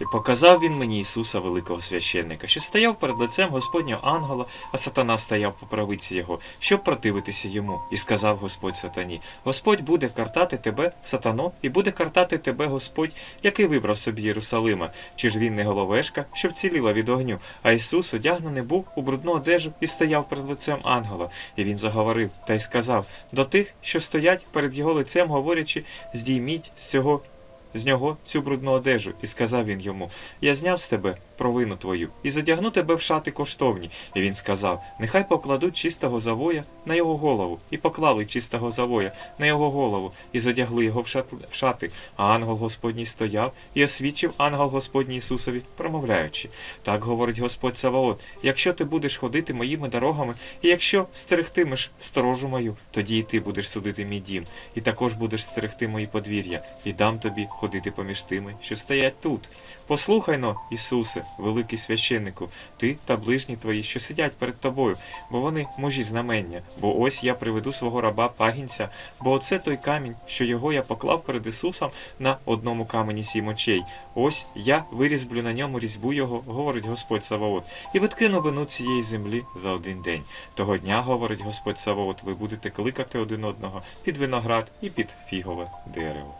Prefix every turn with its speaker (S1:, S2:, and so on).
S1: І показав він мені Ісуса великого священника, що стояв перед лицем Господнього ангела, а сатана стояв по правиці його, щоб противитися йому. І сказав Господь сатані: Господь буде картати тебе, сатано, і буде картати тебе Господь, який вибрав собі Єрусалима. Чи ж він не головешка, що вціліла від огню? А Ісус одягнений був у брудну одежу і стояв перед лицем ангела. І він заговорив та й сказав до тих, що стоять перед його лицем, говорячи, здійміть з цього з нього цю брудну одежу, і сказав він йому: Я зняв з тебе провину твою, і задягну тебе в шати коштовні. І він сказав: Нехай покладуть чистого завоя на його голову, і поклали чистого завоя на його голову, і задягли його в шат- в шати. А ангел Господній стояв і освічив ангел Господній Ісусові, промовляючи: Так говорить Господь Саваот: якщо ти будеш ходити моїми дорогами, і якщо стерегтимеш сторожу мою, тоді і ти будеш судити мій дім, і також будеш стерегти мої подвір'я, і дам тобі ходити поміж тими, що стоять тут. Послухай но, Ісусе, великий священнику, ти та ближні твої, що сидять перед тобою, бо вони можі знамення. Бо ось я приведу свого раба пагінця, бо оце той камінь, що його я поклав перед Ісусом на одному камені сім очей. Ось я вирізблю на ньому різьбу його, говорить Господь Саваот, і відкину вину цієї землі за один день. Того дня, говорить Господь Саваот, ви будете кликати один одного під виноград і під фігове дерево.